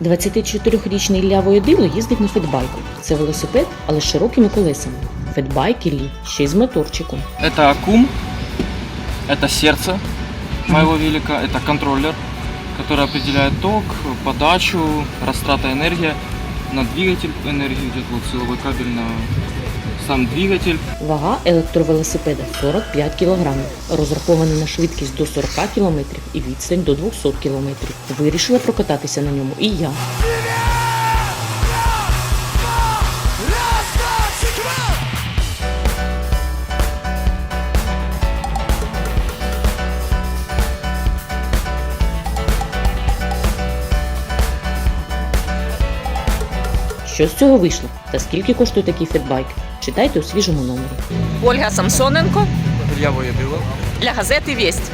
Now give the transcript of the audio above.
24-річний Ілля Воєдило їздить на фетбайку. Це велосипед, але з широкими колесами. Фетбайк Іллі ще й з моторчиком. Это аккум, это сердце моего велика, это контроллер, который определяет ток, подачу, растрата энергии. На двигатель энергии идет вот силовой кабель на сам двигатель. Вага електровелосипеда 45 кг. розрахована на швидкість до 40 км і відстань до 200 км. Вирішила прокататися на ньому і я. Що з цього вийшло? Та скільки коштує такий фетбайк? Читайте у свіжому номері. Ольга Самсоненко Я Воєдило. для газети Вість.